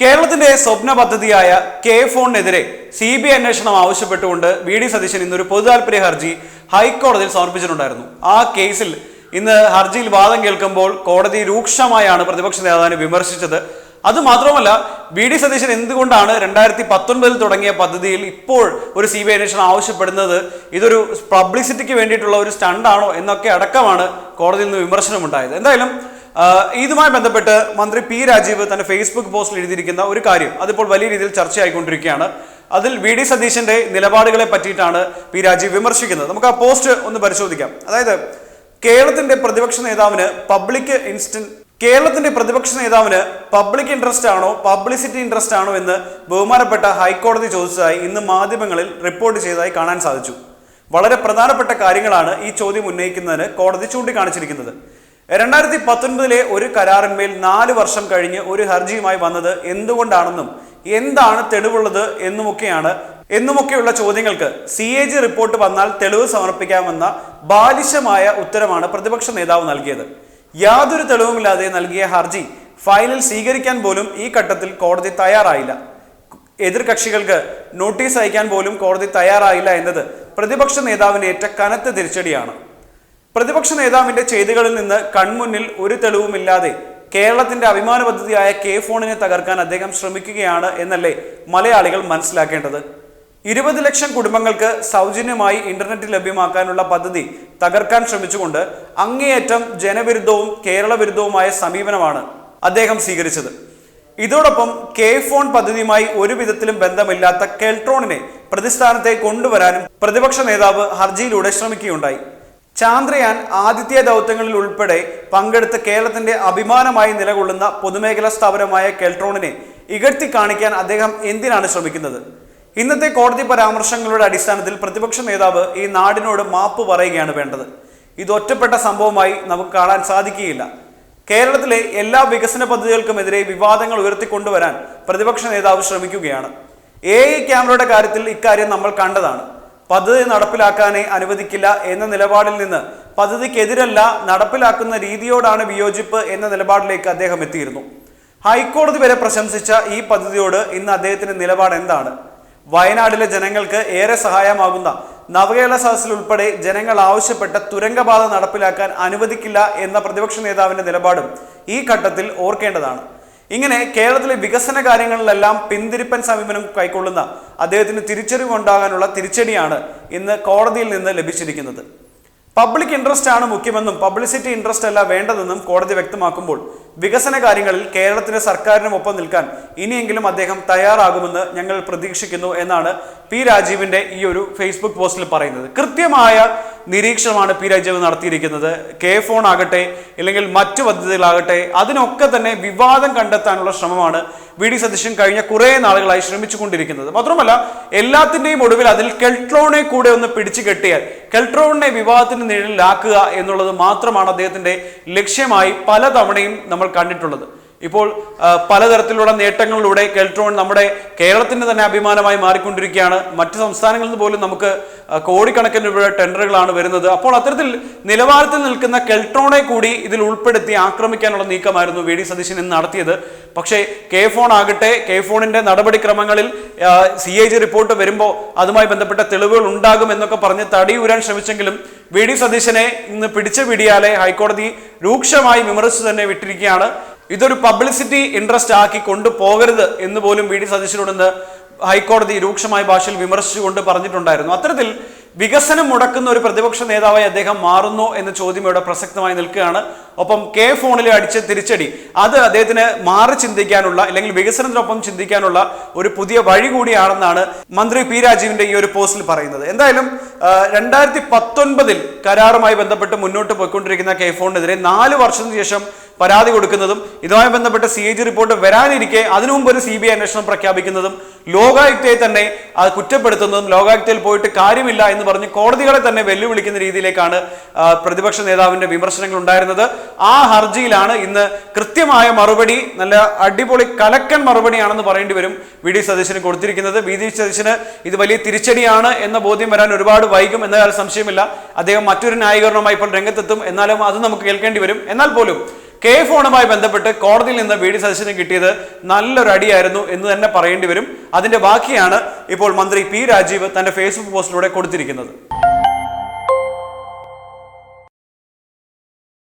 കേരളത്തിന്റെ സ്വപ്ന പദ്ധതിയായ കെ ഫോണിനെതിരെ സി ബി ഐ അന്വേഷണം ആവശ്യപ്പെട്ടുകൊണ്ട് വി ഡി സതീശൻ ഇന്നൊരു പൊതുതാൽപര്യ ഹർജി ഹൈക്കോടതിയിൽ സമർപ്പിച്ചിട്ടുണ്ടായിരുന്നു. ആ കേസിൽ ഇന്ന് ഹർജിയിൽ വാദം കേൾക്കുമ്പോൾ കോടതി രൂക്ഷമായാണ് പ്രതിപക്ഷ നേതാവിനെ വിമർശിച്ചത്. അത് മാത്രമല്ല വി ഡി സതീശൻ എന്തുകൊണ്ടാണ് രണ്ടായിരത്തി പത്തൊൻപതിൽ തുടങ്ങിയ പദ്ധതിയിൽ ഇപ്പോൾ ഒരു സി ബി ഐ അന്വേഷണം ആവശ്യപ്പെടുന്നത്? ഇതൊരു പബ്ലിസിറ്റിക്ക് വേണ്ടിയിട്ടുള്ള ഒരു സ്റ്റണ്ടാണോ എന്നൊക്കെ അടക്കമാണ് കോടതിയിൽ നിന്ന് വിമർശനമുണ്ടായത്. എന്തായാലും ഇതുമായി ബന്ധപ്പെട്ട് മന്ത്രി പി രാജീവ് തന്റെ ഫേസ്ബുക്ക് പോസ്റ്റിൽ എഴുതിയിരിക്കുന്ന ഒരു കാര്യം അതിപ്പോൾ വലിയ രീതിയിൽ ചർച്ചയായിക്കൊണ്ടിരിക്കുകയാണ്. അതിൽ വി ഡി സതീശന്റെ നിലപാടുകളെ പറ്റിയിട്ടാണ് പി രാജീവ് വിമർശിക്കുന്നത്. നമുക്ക് ആ പോസ്റ്റ് ഒന്ന് പരിശോധിക്കാം. അതായത് കേരളത്തിന്റെ പ്രതിപക്ഷ നേതാവിന് പബ്ലിക് ഇൻസ്റ്റന്റ് കേരളത്തിന്റെ പ്രതിപക്ഷ നേതാവിന് പബ്ലിക് ഇൻട്രസ്റ്റ് ആണോ പബ്ലിസിറ്റി ഇൻട്രസ്റ്റ് ആണോ എന്ന് ബഹുമാനപ്പെട്ട ഹൈക്കോടതി ചോദിച്ചതായി ഇന്ന് മാധ്യമങ്ങളിൽ റിപ്പോർട്ട് ചെയ്തതായി കാണാൻ സാധിച്ചു. വളരെ പ്രധാനപ്പെട്ട കാര്യങ്ങളാണ് ഈ ചോദ്യം ഉന്നയിക്കുന്നതിന് കോടതി ചൂണ്ടിക്കാണിച്ചിരിക്കുന്നത്. രണ്ടായിരത്തി പത്തൊൻപതിലെ ഒരു കരാറിന്മേൽ നാല് വർഷം കഴിഞ്ഞ് ഒരു ഹർജിയുമായി വന്നത് എന്തുകൊണ്ടാണെന്നും എന്താണ് തെളിവുള്ളത് എന്നുമൊക്കെയാണ്. എന്നുമൊക്കെയുള്ള ചോദ്യങ്ങൾക്ക് സി എ ജി റിപ്പോർട്ട് വന്നാൽ തെളിവ് സമർപ്പിക്കാമെന്ന ബാലിശമായ ഉത്തരമാണ് പ്രതിപക്ഷ നേതാവ് നൽകിയത്. യാതൊരു തെളിവുമില്ലാതെ നൽകിയ ഹർജി ഫയലിൽ സ്വീകരിക്കാൻ പോലും ഈ ഘട്ടത്തിൽ കോടതി തയ്യാറായില്ല. എതിർകക്ഷികൾക്ക് നോട്ടീസ് അയക്കാൻ പോലും കോടതി തയ്യാറായില്ല എന്നത് പ്രതിപക്ഷ നേതാവിന് ഏറ്റ കനത്ത തിരിച്ചടിയാണ്. പ്രതിപക്ഷ നേതാവിന്റെ ചെയ്തികളിൽ നിന്ന് കൺമുന്നിൽ ഒരു തെളിവുമില്ലാതെ കേരളത്തിന്റെ അഭിമാന പദ്ധതിയായ കെ ഫോണിനെ തകർക്കാൻ അദ്ദേഹം ശ്രമിക്കുകയാണ് എന്നല്ലേ മലയാളികൾ മനസ്സിലാക്കേണ്ടത്? ഇരുപത് ലക്ഷം കുടുംബങ്ങൾക്ക് സൗജന്യമായി ഇന്റർനെറ്റ് ലഭ്യമാക്കാനുള്ള പദ്ധതി തകർക്കാൻ ശ്രമിച്ചുകൊണ്ട് അങ്ങേയറ്റം ജനവിരുദ്ധവും കേരള വിരുദ്ധവുമായ സമീപനമാണ് അദ്ദേഹം സ്വീകരിച്ചത്. ഇതോടൊപ്പം കെ ഫോൺ പദ്ധതിയുമായി ഒരു വിധത്തിലും ബന്ധമില്ലാത്ത കെൽട്രോണിനെ പ്രതിസ്ഥാനത്തെ കൊണ്ടുവരാനും പ്രതിപക്ഷ നേതാവ് ഹർജിയിലൂടെ ശ്രമിക്കുകയുണ്ടായി. ചാന്ദ്രയാൻ ആദിത്യ ദൗത്യങ്ങളിൽ ഉൾപ്പെടെ പങ്കെടുത്ത് കേരളത്തിന്റെ അഭിമാനമായി നിലകൊള്ളുന്ന പൊതുമേഖലാ സ്ഥാപനമായ കെൽട്രോണിനെ ഇകഴ്ത്തി കാണിക്കാൻ അദ്ദേഹം എന്തിനാണ് ശ്രമിക്കുന്നത്? ഇന്നത്തെ കോടതി പരാമർശങ്ങളുടെ അടിസ്ഥാനത്തിൽ പ്രതിപക്ഷ നേതാവ് ഈ നാടിനോട് മാപ്പ് പറയുകയാണ് വേണ്ടത്. ഇത് ഒറ്റപ്പെട്ട സംഭവമായി നമുക്ക് കാണാൻ സാധിക്കുകയില്ല. കേരളത്തിലെ എല്ലാ വികസന പദ്ധതികൾക്കുമെതിരെ വിവാദങ്ങൾ ഉയർത്തിക്കൊണ്ടുവരാൻ പ്രതിപക്ഷ നേതാവ് ശ്രമിക്കുകയാണ്. എ ഐ ക്യാമറയുടെ കാര്യത്തിൽ ഇക്കാര്യം നമ്മൾ കണ്ടതാണ്. പദ്ധതി നടപ്പിലാക്കാനേ അനുവദിക്കില്ല എന്ന നിലപാടിൽ നിന്ന് പദ്ധതിക്കെതിരല്ല നടപ്പിലാക്കുന്ന രീതിയോടാണ് വിയോജിപ്പ് എന്ന നിലപാടിലേക്ക് അദ്ദേഹം എത്തിയിരുന്നു. ഹൈക്കോടതി വരെ പ്രശംസിച്ച ഈ പദ്ധതിയോട് ഇന്ന് അദ്ദേഹത്തിന്റെ നിലപാട് എന്താണ്? വയനാടിലെ ജനങ്ങൾക്ക് ഏറെ സഹായമാകുന്ന നവകേരള സദസ്സിൽ ഉൾപ്പെടെ ജനങ്ങൾ ആവശ്യപ്പെട്ട തുരങ്കപാത നടപ്പിലാക്കാൻ അനുവദിക്കില്ല എന്ന പ്രതിപക്ഷ നേതാവിന്റെ നിലപാടും ഈ ഘട്ടത്തിൽ ഓർക്കേണ്ടതാണ്. ഇങ്ങനെ കേരളത്തിലെ വികസന കാര്യങ്ങളിലെല്ലാം പിന്തിരിപ്പൻ സമീപനം കൈക്കൊള്ളുന്ന അദ്ദേഹത്തിന് തിരിച്ചറിവുണ്ടാകാനുള്ള തിരിച്ചടിയാണ് ഇന്ന് കോടതിയിൽ നിന്ന് ലഭിച്ചിരിക്കുന്നത്. പബ്ലിക് ഇൻട്രസ്റ്റ് ആണ് മുഖ്യമെന്നും പബ്ലിസിറ്റി ഇൻട്രസ്റ്റ് അല്ല വേണ്ടതെന്നും കോടതി വ്യക്തമാക്കുമ്പോൾ വികസന കാര്യങ്ങളിൽ കേരളത്തിന്റെ സർക്കാരിനും ഒപ്പം നിൽക്കാൻ ഇനിയെങ്കിലും അദ്ദേഹം തയ്യാറാകുമെന്ന് ഞങ്ങൾ പ്രതീക്ഷിക്കുന്നു എന്നാണ് പി രാജീവിന്റെ ഈ ഒരു ഫേസ്ബുക്ക് പോസ്റ്റിൽ പറയുന്നത്. കൃത്യമായ നിരീക്ഷണമാണ് പി രാജീവ് നടത്തിയിരിക്കുന്നത്. കെ ഫോൺ ആകട്ടെ അല്ലെങ്കിൽ മറ്റു പദ്ധതികളാകട്ടെ അതിനൊക്കെ തന്നെ വിവാദം കണ്ടെത്താനുള്ള ശ്രമമാണ് വി ഡി സതീശൻ കഴിഞ്ഞ കുറേ നാളുകളായി ശ്രമിച്ചുകൊണ്ടിരിക്കുന്നത്. മാത്രമല്ല എല്ലാത്തിന്റെയും ഒടുവിൽ അതിൽ കെൽട്രോണെ കൂടെ ഒന്ന് പിടിച്ചു കെട്ടിയാൽ കെൽട്രോണിനെ വിവാദത്തിന് നിഴലിലാക്കുക എന്നുള്ളത് മാത്രമാണ് അദ്ദേഹത്തിന്റെ ലക്ഷ്യമായി പലതവണയും നമ്മൾ കണ്ടിട്ടുള്ളത്. ഇപ്പോൾ പലതരത്തിലുള്ള നേട്ടങ്ങളിലൂടെ കെൽട്രോൺ നമ്മുടെ കേരളത്തിന്റെ തന്നെ അഭിമാനമായി മാറിക്കൊണ്ടിരിക്കുകയാണ്. മറ്റ് സംസ്ഥാനങ്ങളിൽ നിന്ന് പോലും നമുക്ക് കോടിക്കണക്കിന് രൂപയുടെ ടെൻഡറുകളാണ് വരുന്നത്. അപ്പോൾ അത്തരത്തിൽ നിലവാരത്തിൽ നിൽക്കുന്ന കെൽട്രോണെ കൂടി ഇതിൽ ഉൾപ്പെടുത്തി ആക്രമിക്കാനുള്ള നീക്കമായിരുന്നു വി ഡി സതീശൻ ഇന്ന് നടത്തിയത്. പക്ഷേ കെ ഫോൺ ആകട്ടെ കെ ഫോണിന്റെ നടപടിക്രമങ്ങളിൽ സി ഐ ജി റിപ്പോർട്ട് വരുമ്പോൾ അതുമായി ബന്ധപ്പെട്ട തെളിവുകൾ ഉണ്ടാകും എന്നൊക്കെ പറഞ്ഞ് തടിയൂരാൻ ശ്രമിച്ചെങ്കിലും വി ഡി സതീശനെ ഇന്ന് പിടിച്ച പിടിയാലെ ഹൈക്കോടതി രൂക്ഷമായി വിമർശിച്ചു തന്നെ വിട്ടിരിക്കുകയാണ്. ഇതൊരു പബ്ലിസിറ്റി ഇൻട്രസ്റ്റ് ആക്കി കൊണ്ടുപോകരുത് എന്ന് പോലും വി ഡി സതീശനോടൊന്ന് ഹൈക്കോടതി രൂക്ഷമായ ഭാഷയിൽ വിമർശിച്ചുകൊണ്ട് പറഞ്ഞിട്ടുണ്ടായിരുന്നു. അത്തരത്തിൽ വികസനം മുടക്കുന്ന ഒരു പ്രതിപക്ഷ നേതാവായി അദ്ദേഹം മാറുന്നു എന്ന ചോദ്യം ഇവിടെ പ്രസക്തമായി നിൽക്കുകയാണ്. ഒപ്പം കെ ഫോണിൽ അടിച്ച തിരിച്ചടി അത് അദ്ദേഹത്തിന് മാറി ചിന്തിക്കാനുള്ള അല്ലെങ്കിൽ വികസനത്തിനൊപ്പം ചിന്തിക്കാനുള്ള ഒരു പുതിയ വഴി കൂടിയാണെന്നാണ് മന്ത്രി പി രാജീവിന്റെ ഈ ഒരു പോസ്റ്റിൽ പറയുന്നത്. എന്തായാലും രണ്ടായിരത്തി പത്തൊൻപതിൽ കരാറുമായി ബന്ധപ്പെട്ട് മുന്നോട്ട് പോയിക്കൊണ്ടിരിക്കുന്ന കെ ഫോണിനെതിരെ നാല് വർഷത്തിന് ശേഷം പരാതി കൊടുക്കുന്നതും ഇതുമായി ബന്ധപ്പെട്ട സി എ ജി റിപ്പോർട്ട് വരാനിരിക്കെ അതിനു മുമ്പ് ഒരു സി ബി ഐ അന്വേഷണം പ്രഖ്യാപിക്കുന്നതും ലോകായുക്തയെ തന്നെ അത് കുറ്റപ്പെടുത്തുന്നതും ലോകായുക്തയിൽ പോയിട്ട് കാര്യമില്ല എന്ന് പറഞ്ഞ് കോടതികളെ തന്നെ വെല്ലുവിളിക്കുന്ന രീതിയിലേക്കാണ് പ്രതിപക്ഷ നേതാവിന്റെ വിമർശനങ്ങൾ ഉണ്ടായിരുന്നത്. ആ ഹർജിയിലാണ് ഇന്ന് കൃത്യമായ മറുപടി നല്ല അടിപൊളി കലക്കൻ മറുപടിയാണെന്ന് പറയേണ്ടി വരും വി. ഡി. സതീശന് കൊടുത്തിരിക്കുന്നത്. വി. ഡി. സതീശന് ഇത് വലിയ തിരിച്ചടിയാണ് എന്ന ബോധ്യം വരാൻ ഒരുപാട് വൈകും എന്ന സംശയമില്ല. അദ്ദേഹം മറ്റൊരു ന്യായീകരണവുമായി ഇപ്പോൾ രംഗത്തെത്തും. എന്നാലും അത് നമുക്ക് കേൾക്കേണ്ടി വരും. എന്നാൽ പോലും കെ ഫോണുമായി ബന്ധപ്പെട്ട് കോടതിയിൽ നിന്ന് വി ഡി സതീശന് കിട്ടിയത് നല്ലൊരു അടിയായിരുന്നു എന്ന് തന്നെ പറയേണ്ടി വരും. അതിന്റെ ബാക്കിയാണ് ഇപ്പോൾ മന്ത്രി പി രാജീവ് തന്റെ ഫേസ്ബുക്ക് പോസ്റ്റിലൂടെ കൊടുത്തിരിക്കുന്നത്.